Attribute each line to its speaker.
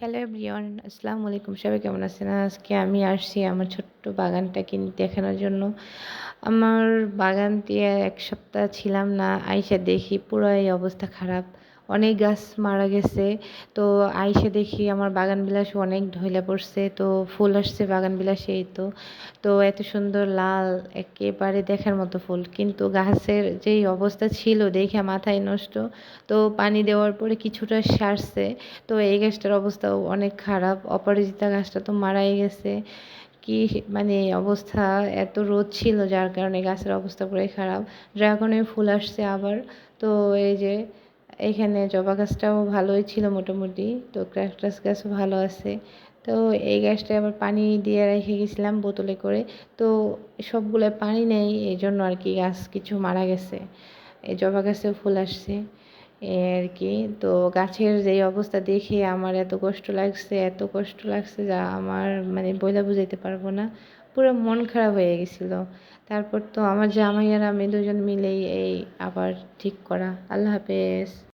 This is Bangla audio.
Speaker 1: হ্যালো এভরিওয়ান, আসসালামু আলাইকুম। সবাই কেমন আছেন? আজকে আমি আসছি আমার ছোট্ট বাগানটা কিনে দেখানোর জন্য। আমার বাগান দিয়ে এক সপ্তাহ ছিলাম না, আইসা দেখি পুরো এই অবস্থা খারাপ। অনেক গাছ মারা গেছে। তো আইসে দেখি আমার বাগান বিলাসে অনেক ঢইলা পড়ছে। তো ফুল আসছে বাগান বিলাসে এই তো। তো এত সুন্দর লাল, একেবারে দেখার মতো ফুল। কিন্তু গাছের যেই অবস্থা ছিল দেখে মাথায় নষ্ট। তো পানি দেওয়ার পরে কিছুটা সারছে। তো এই গাছটার অবস্থাও অনেক খারাপ। অপরাজিতা গাছটা তো মারাই গেছে। কি মানে অবস্থা? এত রোদ ছিল যার কারণে গাছের অবস্থা পুরাই খারাপ। ড্রাগনের ফুল আসছে আবার। তো এই যে এখানে জবা গাছটাও ভালোই ছিল মোটামুটি। তো ক্র্যাকটাস গাছও ভালো আছে। তো এই গাছটা আবার পানি দিয়ে রেখে গেছিলাম বোতলে করে। তো সবগুলো পানি নেই এই জন্য আর কি গাছ কিছু মারা গেছে। এই জবা গাছেও ফুল আসছে। আর কি। তো গাছের যেই অবস্থা দেখে আমার এত কষ্ট লাগছে, এত কষ্ট লাগছে যা আমার মানে বইলা বুঝাইতে পারব না। পুরো মন খারাপ হয়ে গেছিল। তারপর তো আমার জামাই আর আমি দুজন মিলেই এই আবার ঠিক করা। আল্লাহ হাফেজ।